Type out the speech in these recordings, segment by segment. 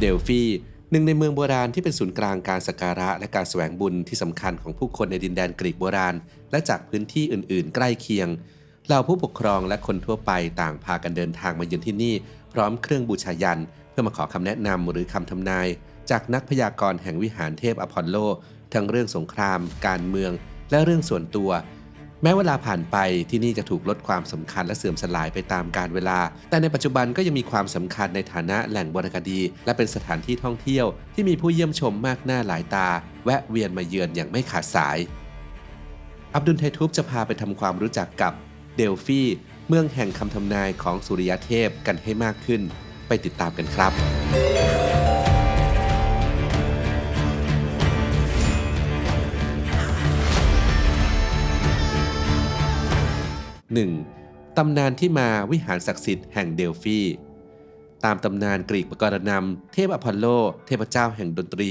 เดลฟีหนึ่งในเมืองโบราณที่เป็นศูนย์กลางการสักการะและการแสวงบุญที่สำคัญของผู้คนในดินแดนกรีกโบราณ และจากพื้นที่อื่น ๆ ใกล้เคียงเหล่าผู้ปกครองและคนทั่วไปต่างพากันเดินทางมาเยือนที่นี่ พร้อมเครื่องบูชายัน เพื่อมาขอคำแนะนำหรือคำทำนาย จากนักพยากรณ์แห่งวิหารเทพอพอลโล ทั้งเรื่องสงคราม การเมือง และเรื่องส่วนตัว แม้เวลาผ่านไปที่นี่จะถูกลดความสำคัญและเสื่อมสลายไปตามกาลเวลา แต่ในปัจจุบันก็ยังมีความสำคัญในฐานะแหล่งบรรณคดี และเป็นสถานที่ท่องเที่ยวที่มีผู้เยี่ยมชมมากหน้าหลายตา แวะเวียนมาเยือนอย่างไม่ขาดสาย อับดุลไททูบจะพาไปทำความรู้จักกับเดลฟีเมืองแห่งคำทำนายของสุริยเทพกันให้มากขึ้น ไปติดตามกันครับ 1. ตำนานที่มาวิหารศักดิ์สิทธิ์แห่งเดลฟีตามตำนานกรีกปกรณำเทพอพอลโล เทพเจ้าแห่งดนตรี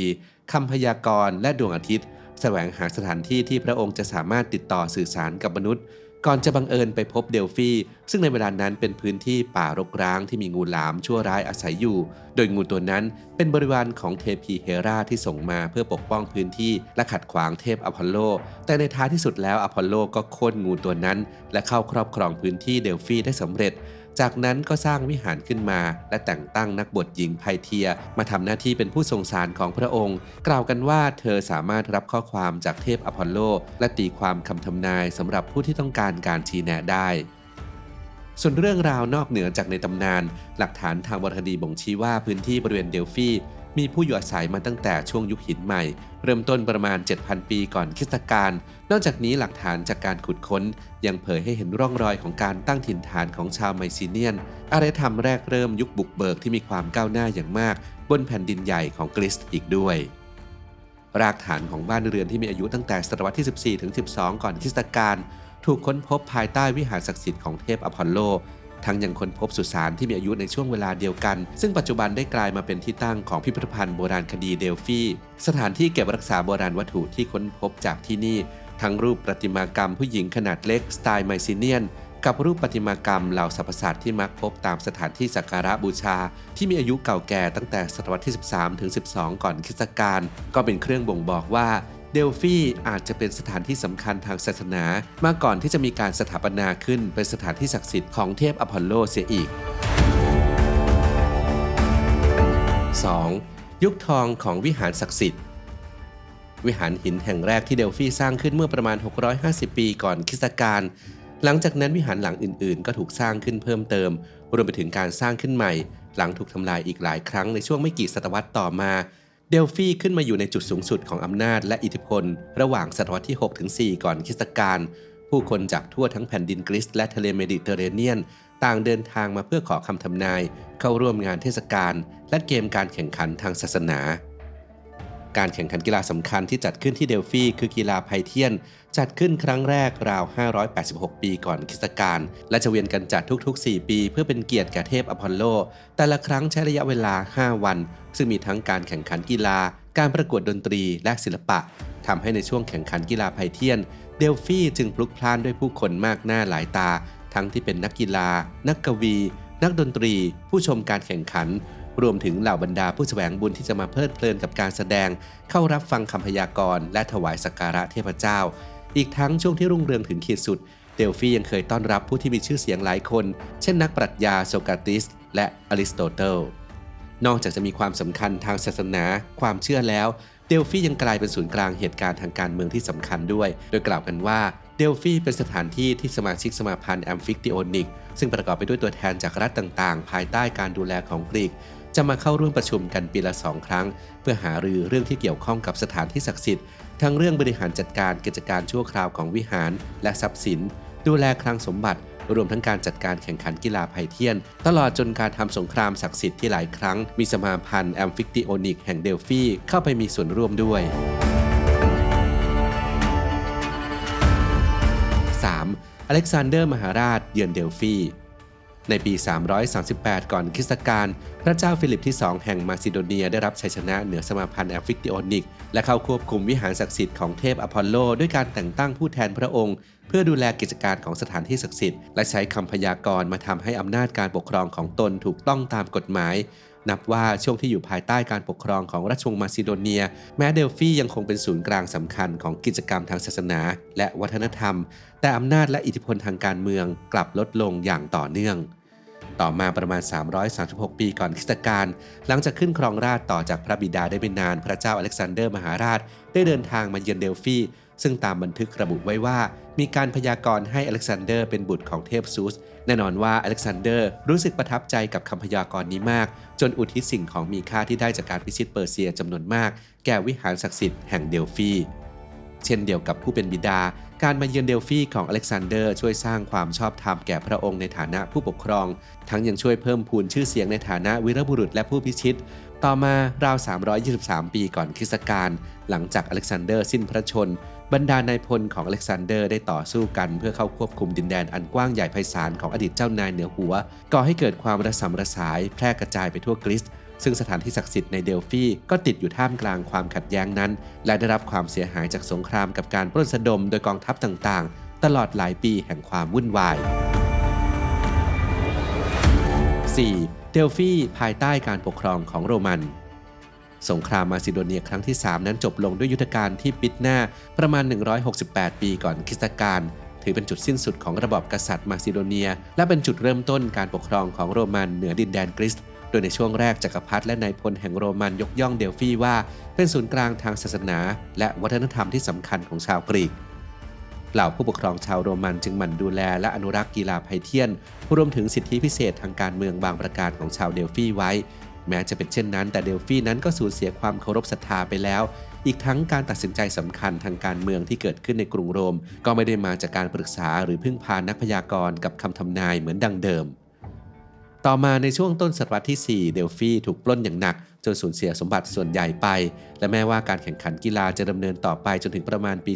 คำพยากรณ์และดวงอาทิตย์ แสวงหาสถานที่ที่พระองค์จะสามารถติดต่อสื่อสารกับมนุษย์ ก่อนจะบังเอิญไปพบเดลฟีซึ่งในเวลานั้นเป็นพื้นที่ป่ารกร้างที่มีงูหลามชั่วร้ายอาศัยอยู่ โดยงูตัวนั้นเป็นบริวารของเทพีเฮราที่ส่งมาเพื่อปกป้องพื้นที่และขัดขวางเทพอพอลโล แต่ในท้ายที่สุดแล้วอพอลโลก็โค่นงูตัวนั้น และเข้าครอบครองพื้นที่เดลฟีได้สำเร็จ จากนั้นก็สร้างวิหารขึ้นมา และแต่งตั้งนักบวชหญิงไพเทีย มาทำหน้าที่เป็นผู้ทรงสารของพระองค์ กล่าวกันว่าเธอสามารถรับข้อความจากเทพอพอลโล และตีความคำทำนายสำหรับผู้ที่ต้องการการชี้แนะได้ส่วนเรื่องราวนอกเหนือจากในตำนาน หลักฐานทางวรรณคดีบ่งชี้ว่าพื้นที่บริเวณเดลฟี มีผู้อยู่อาศัยมาตั้งแต่ช่วงยุคหินใหม่ เริ่มต้นประมาณ 7,000 ปีก่อนคริสตกาลนอกจากนี้หลักฐานจากการขุดค้น ยังเผยให้เห็นร่องรอยของการตั้งถิ่นฐานของชาวไมซีเนียน อารยธรรมแรกเริ่มยุคบุกเบิกที่มีความก้าวหน้าอย่างมาก บนแผ่นดินใหญ่ของกรีซอีกด้วยรากฐานของบ้านเรือนที่มีอายุตั้งแต่ศตวรรษที่ 14 ถึง 12 ก่อนคริสตกาลถูกค้นพบภายใต้วิหารศักดิ์สิทธิ์ของเทพอพอลโล ทั้งยังค้นพบสุสานที่มีอายุในช่วงเวลาเดียวกัน ซึ่งปัจจุบันได้กลายมาเป็นที่ตั้งของพิพิธภัณฑ์โบราณคดีเดลฟีสถานที่เก็บรักษาโบราณวัตถุที่ค้นพบจากที่นี่ ทั้งรูปประติมากรรมผู้หญิงขนาดเล็กสไตล์ไมซีเนียน กับรูปประติมากรรมเหล่าสรรพสัตว์ที่มักพบตามสถานที่สักการะบูชา ที่มีอายุเก่าแก่ตั้งแต่ศตวรรษที่ 13 ถึง 12 ก่อนคริสตกาลก็เป็นเครื่องบ่งบอกว่า เดลฟีอาจจะเป็นสถานที่สำคัญทางศาสนา มาก่อนที่จะมีการสถาปนาขึ้นเป็นสถานที่ศักดิ์สิทธิ์ของเทพอพอลโลเสียอีก 2. ยุคทองของวิหารศักดิ์สิทธิ์ วิหารหินแห่งแรกที่เดลฟีสร้างขึ้นเมื่อประมาณ 650 ปีก่อนคริสตกาลหลังจากนั้นวิหารหลังอื่น ๆ ก็ถูกสร้างขึ้นเพิ่มเติม รวมไปถึงการสร้างขึ้นใหม่ หลังถูกทำลายอีกหลายครั้งในช่วงไม่กี่ศตวรรษต่อมา เดลฟีขึ้นมาอยู่ในจุดสูงสุดของอำนาจและอิทธิพล ระหว่างศตวรรษที่ 6 ถึง 4 ก่อนคริสตกาลผู้คนจากทั่วทั้งแผ่นดินกรีซและทะเลเมดิเตอร์เรเนียน ต่างเดินทางมาเพื่อขอคำทำนาย เข้าร่วมงานเทศกาลและเกมการแข่งขันทางศาสนา การแข่งขันกีฬาสำคัญที่จัดขึ้นที่เดลฟีคือกีฬาไพเทียน จัดขึ้นครั้งแรกราว 586 ปีก่อนคริสตกาลและจะเวียนกันจัดทุกๆ 4 ปี เพื่อเป็นเกียรติแก่เทพอพอลโล แต่ละครั้งใช้ระยะเวลา 5 วัน ซึ่งมีทั้งการแข่งขันกีฬา การประกวดดนตรีและศิลปะทำให้ในช่วงแข่งขันกีฬาไพเทียน เดลฟีจึงพลุกพล่านด้วยผู้คนมากหน้าหลายตา ทั้งที่เป็นนักกีฬา นักกวี นักดนตรี ผู้ชมการแข่งขัน รวมถึงเหล่าบรรดาผู้แสวงบุญที่จะมาเพลิดเพลินกับการแสดง เข้ารับฟังคำพยากรณ์และถวายสักการะเทพเจ้า อีกทั้งช่วงที่รุ่งเรืองถึงขีดสุด เดลฟียังเคยต้อนรับผู้ที่มีชื่อเสียงหลายคน เช่นนักปรัชญาโซกราติส และอริสโตเติลนอกจากจะมีความสำคัญทางศาสนา ความเชื่อแล้ว เดลฟียังกลายเป็นศูนย์กลางเหตุการณ์ทางการเมืองที่สำคัญด้วย โดยกล่าวกันว่าเดลฟีเป็นสถานที่ที่สมาชิกสมาพันธ์แอมฟิกติโอนิก ซึ่งประกอบไปด้วยตัวแทนจากรัฐต่างๆ ภายใต้การดูแลของกรีก จะมาเข้าร่วมประชุมกันปีละสองครั้ง เพื่อหารือเรื่องที่เกี่ยวข้องกับสถานที่ศักดิ์สิทธิ์ทั้งเรื่องบริหารจัดการกิจการชั่วคราวของวิหาร และทรัพย์สิน ดูแลคลังสมบัติ รวมทั้งการจัดการแข่งขันกีฬาไพเทียน ตลอดจนการทำสงครามศักดิ์สิทธิ์ที่หลายครั้ง มีสมาพันธ์แอมฟิกติโอนิกแห่งเดลฟีเข้าไปมีส่วนร่วมด้วย 3. อเล็กซานเดอร์มหาราชเยือนเดลฟี ในปี 338 ก่อนคริสตกาลพระเจ้าฟิลิปที่ 2 แห่งมาซิโดเนียได้รับชัยชนะเหนือสมาพันธ์แอฟริกติโอนิก และเข้าควบคุมวิหารศักดิ์สิทธิ์ของเทพอพอลโล ด้วยการแต่งตั้งผู้แทนพระองค์ เพื่อดูแลกิจการของสถานที่ศักดิ์สิทธิ์และใช้คำพยากรณ์มาทำให้อำนาจการปกครองของตนถูกต้องตามกฎหมายนับว่าช่วงที่อยู่ภายใต้การปกครองของราชวงศ์มาซิโดเนีย แม้เดลฟียังคงเป็นศูนย์กลางสำคัญของกิจกรรมทางศาสนา และวัฒนธรรม แต่อำนาจและอิทธิพลทางการเมืองกลับลดลงอย่างต่อเนื่อง ต่อมาประมาณ 336 ปีก่อนคริสตกาลหลังจากขึ้นครองราชต่อจากพระบิดาได้ไม่นานพระเจ้าอเล็กซานเดอร์มหาราช ได้เดินทางมาเยือนเดลฟีซึ่งตามบันทึกระบุไว้ว่า มีการพยากรณ์ให้อเล็กซานเดอร์เป็นบุตรของเทพซูส แน่นอนว่าอเล็กซานเดอร์รู้สึกประทับใจกับคำพยากรณ์นี้มาก จนอุทิศสิ่งของมีค่าที่ได้จากการพิชิตเปอร์เซียจำนวนมาก แก่วิหารศักดิ์สิทธิ์แห่งเดลฟี เช่นเดียวกับผู้เป็นบิดา การมาเยือนเดลฟีของอเล็กซานเดอร์ช่วยสร้างความชอบธรรมแก่พระองค์ในฐานะผู้ปกครอง ทั้งยังช่วยเพิ่มพูนชื่อเสียงในฐานะวีรบุรุษและผู้พิชิต ต่อมาราว 323 ปีก่อนคริสต์กาลหลังจากอเล็กซานเดอร์สิ้นพระชน บรรดานายพลของอเล็กซานเดอร์ได้ต่อสู้กันเพื่อเข้าควบคุมดินแดนอันกว้างใหญ่ไพศาลของอดีตเจ้านายเหนือหัว ก่อให้เกิดความระสำระสายแพร่กระจายไปทั่วกรีซ ซึ่งสถานที่ศักดิ์สิทธิ์ในเดลฟีก็ติดอยู่ท่ามกลางความขัดแย้งนั้น และได้รับความเสียหายจากสงครามกับการปล้นสะดมโดยกองทัพต่างๆ ตลอดหลายปีแห่งความวุ่นวาย 4. เดลฟีภายใต้การปกครองของโรมันสงครามมาซิโดเนียครั้งที่ 3 นั้นจบลงด้วยยุทธการที่ปิดหน้าประมาณ 168 ปีก่อนคริสตกาลถือเป็นจุดสิ้นสุดของระบอบกษัตริย์มาซิโดเนีย และเป็นจุดเริ่มต้นการปกครองของโรมันเหนือดินแดนกรีซ โดยในช่วงแรกจักรพรรดิและนายพลแห่งโรมันยกย่องเดลฟีว่า เป็นศูนย์กลางทางศาสนา และวัฒนธรรมที่สำคัญของชาวกรีกเหล่าผู้ปกครองชาวโรมันจึงหมั่นดูแลและอนุรักษ์กีฬาไพเทียนรวมถึงสิทธิพิเศษทางการเมืองบางประการของชาวเดลฟีไว้ แม้จะเป็นเช่นนั้น แต่เดลฟีนั้นก็สูญเสียความเคารพศรัทธาไปแล้ว อีกทั้งการตัดสินใจสำคัญทางการเมืองที่เกิดขึ้นในกรุงโรม ก็ไม่ได้มาจากการปรึกษาหรือพึ่งพานักพยากรณ์กับคำทำนายเหมือนดังเดิม ต่อมาในช่วงต้นศตวรรษที่ 4 เดลฟีถูกปล้นอย่างหนัก จนสูญเสียสมบัติส่วนใหญ่ไป และแม้ว่าการแข่งขันกีฬาจะดำเนินต่อไปจนถึงประมาณปี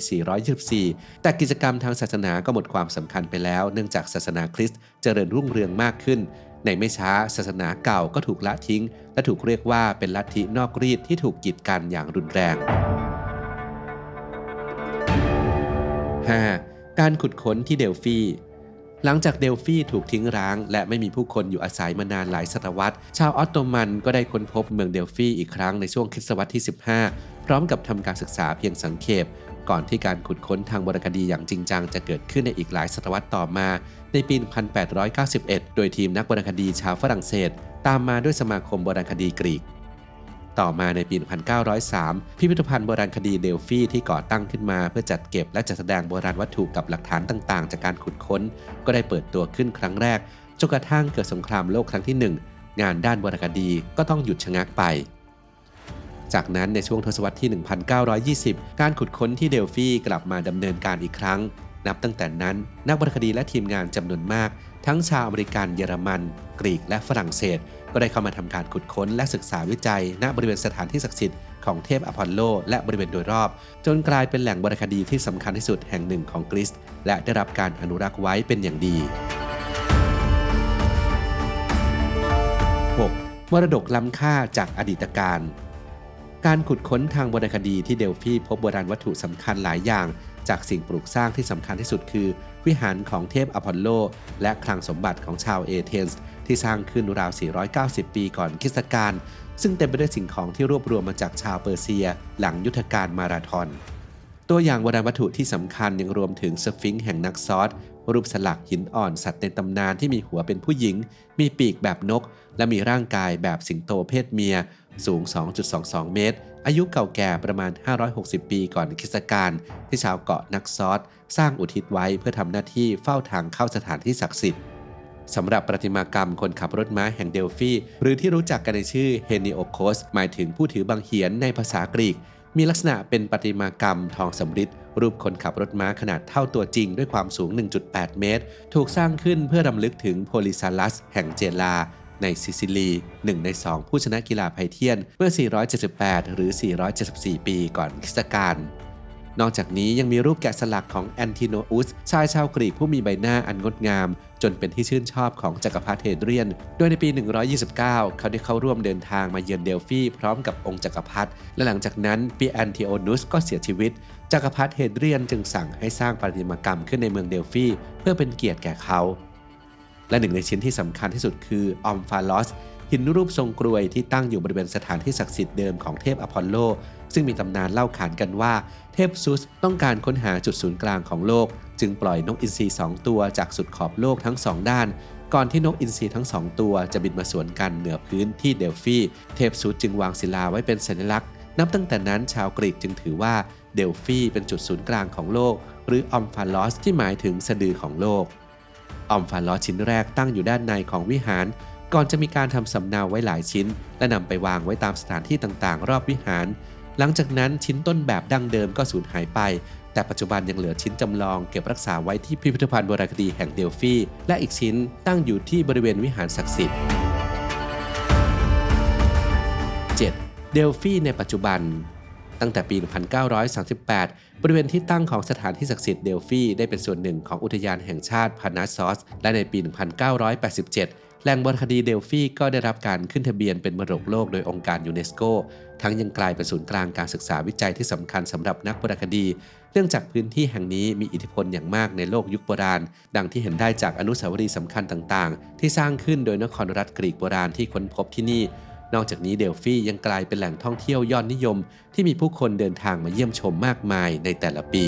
424 แต่กิจกรรมทางศาสนาก็หมดความสำคัญไปแล้ว เนื่องจากศาสนาคริสต์เจริญรุ่งเรืองมากขึ้น ในไม่ช้าศาสนาเก่าก็ถูกละทิ้ง และถูกเรียกว่าเป็นลัทธินอกรีดที่ถูกกีดกันอย่างรุนแรง 5. การขุดค้นที่เดลฟี หลังจากเดลฟีถูกทิ้งร้าง และไม่มีผู้คนอยู่อาศัยมานานหลายศตวรรษ ชาวออตโตมันก็ได้ค้นพบเมืองเดลฟีอีกครั้งในช่วงคริสตวรรษที่ 15 พร้อมกับทำการศึกษาเพียงสังเขปก่อนที่การขุดค้นทางวรรณคดีอย่างจริงจังจะเกิดขึ้นในอีกหลายศตวรรษต่อมา ในปี 1891 โดยทีมนักวรรณคดีชาวฝรั่งเศส ตามมาด้วยสมาคมวรรณคดีกรีก ต่อมาในปี 1903 พิพิธภัณฑ์โบราณคดีเดลฟีที่ก่อตั้งขึ้นมา เพื่อจัดเก็บและจัดแสดงโบราณวัตถุกับหลักฐานต่างๆ จากการขุดค้น ก็ได้เปิดตัวขึ้นครั้งแรกจนกระทั่งเกิดสงครามโลกครั้งที่ 1 งานด้านโบราณคดีก็ต้องหยุดชะงักไป จากนั้นในช่วงทศวรรษที่ 1920 การขุดค้นที่เดลฟีกลับมาดำเนินการอีกครั้ง นับตั้งแต่นั้น นักวรรณคดีและทีมงานจำนวนมาก ทั้งชาวอเมริกันเยอรมัน กรีกและฝรั่งเศส ก็ได้เข้ามาทำการขุดค้นและศึกษาวิจัย ณบริเวณสถานที่ศักดิ์สิทธิ์ของเทพอพอลโล และบริเวณโดยรอบ จนกลายเป็นแหล่งวรรณคดีที่สำคัญที่สุดแห่งหนึ่งของกรีซและได้รับการอนุรักษ์ไว้เป็นอย่างดี 6. มรดกล้ำค่าจากอดีตการการขุดค้นทางวรรณคดีที่เดลฟีพบโบราณวัตถุสำคัญหลายอย่าง จากสิ่งปลูกสร้างที่สำคัญที่สุดคือ วิหารของเทพอพอลโล และคลังสมบัติของชาวเอเธนส์ที่สร้างขึ้นราว 490 ปีก่อนคริสตกาลซึ่งเต็มไปด้วยสิ่งของที่รวบรวมมาจากชาวเปอร์เซีย หลังยุทธการมาราธอน ตัวอย่างโบราณวัตถุที่สำคัญยังรวมถึงสฟิงค์แห่งนักซอส รูปสลักหินอ่อนสัตว์ในตำนานที่มีหัวเป็นผู้หญิง มีปีกแบบนก และมีร่างกายแบบสิงโตเพศเมีย สูง 2.22 เมตร อายุเก่าแก่ประมาณ 560 ปีก่อนคริสตกาลที่ชาวเกาะนักซอสสร้างอุทิศไว้เพื่อทำหน้าที่เฝ้าทางเข้าสถานที่ศักดิ์สิทธิ์สำหรับประติมากรรมคนขับรถม้าแห่งเดลฟีหรือที่รู้จักกันในชื่อเฮนิโอโคสหมายถึงผู้ถือบังเหียนในภาษากรีก มีลักษณะเป็นประติมากรรมทองสำริดรูปคนขับรถม้าขนาดเท่าตัวจริงด้วยความสูง 1.8 เมตร ถูกสร้างขึ้นเพื่อรำลึกถึงโพลิซาลัส แห่งเจลา ในซิซิลีหนึ่งในสองผู้ชนะกีฬาไพเทียน เมื่อ 478 หรือ 474 ปีก่อนคริสตกาล นอกจากนี้ยังมีรูปแกะสลักของแอนติโนอุสชายชาวกรีกผู้มีใบหน้าอันงดงาม จนเป็นที่ชื่นชอบของจักรพรรดิเฮเดรียน โดยในปี 129 เขาได้เข้าร่วมเดินทางมาเยือนเดลฟีพร้อมกับองค์จักรพรรดิและหลังจากนั้นปีแอนติโอนุสก็เสียชีวิต จักรพรรดิเฮเดรียนจึงสั่งให้สร้างประติมากรรมขึ้นในเมืองเดลฟีเพื่อเป็นเกียรติแก่เขา และหนึ่งในชิ้นที่สำคัญที่สุดคือออมฟาลอสหินรูปทรงกรวยที่ตั้งอยู่บริเวณสถานที่ศักดิ์สิทธิ์เดิมของเทพอพอลโล ซึ่งมีตำนานเล่าขานกันว่า เทพซุสต้องการค้นหาจุดศูนย์กลางของโลก จึงปล่อยนกอินทรีสองตัวจากสุดขอบโลกทั้งสองด้าน ก่อนที่นกอินทรีทั้งสองตัวจะบินมาสวนกันเหนือพื้นที่เดลฟีเทพซุสจึงวางศิลาไว้เป็นสัญลักษณ์ นับตั้งแต่นั้นชาวกรีกจึงถือว่าเดลฟีเป็นจุดศูนย์กลางของโลก หรือออมฟาลอสที่หมายถึงสะดือของโลกออมฟาลอสชิ้นแรกตั้งอยู่ด้านในของวิหารก่อนจะมีการทำสำเนาไว้หลายชิ้น และนำไปวางไว้ตามสถานที่ต่างๆ รอบวิหาร หลังจากนั้นชิ้นต้นแบบดั้งเดิมก็สูญหายไป แต่ปัจจุบันยังเหลือชิ้นจำลองเก็บรักษาไว้ที่พิพิธภัณฑ์โบราณคดีแห่งเดลฟีและอีกชิ้นตั้งอยู่ที่บริเวณวิหารศักดิ์สิทธิ์ 7. เดลฟีในปัจจุบัน ตั้งแต่ปี 1938 บริเวณที่ตั้งของสถานที่ศักดิ์สิทธิ์เดลฟีได้เป็นส่วนหนึ่งของอุทยานแห่งชาติพานาซอส และในปี 1987 แหล่งโบราณคดีเดลฟีก็ได้รับการขึ้นทะเบียนเป็นมรดกโลกโดยองค์การยูเนสโก ทั้งยังกลายเป็นศูนย์กลางการศึกษาวิจัยที่สำคัญสำหรับนักโบราณคดี เนื่องจากพื้นที่แห่งนี้มีอิทธิพลอย่างมากในโลกยุคโบราณ ดังที่เห็นได้จากอนุสาวรีย์สำคัญต่าง ๆ ที่สร้างขึ้นโดยนครรัฐกรีกโบราณที่ค้นพบที่นี่ นอกจากนี้เดลฟียังกลายเป็นแหล่งท่องเที่ยวยอดนิยม ที่มีผู้คนเดินทางมาเยี่ยมชมมากมายในแต่ละปี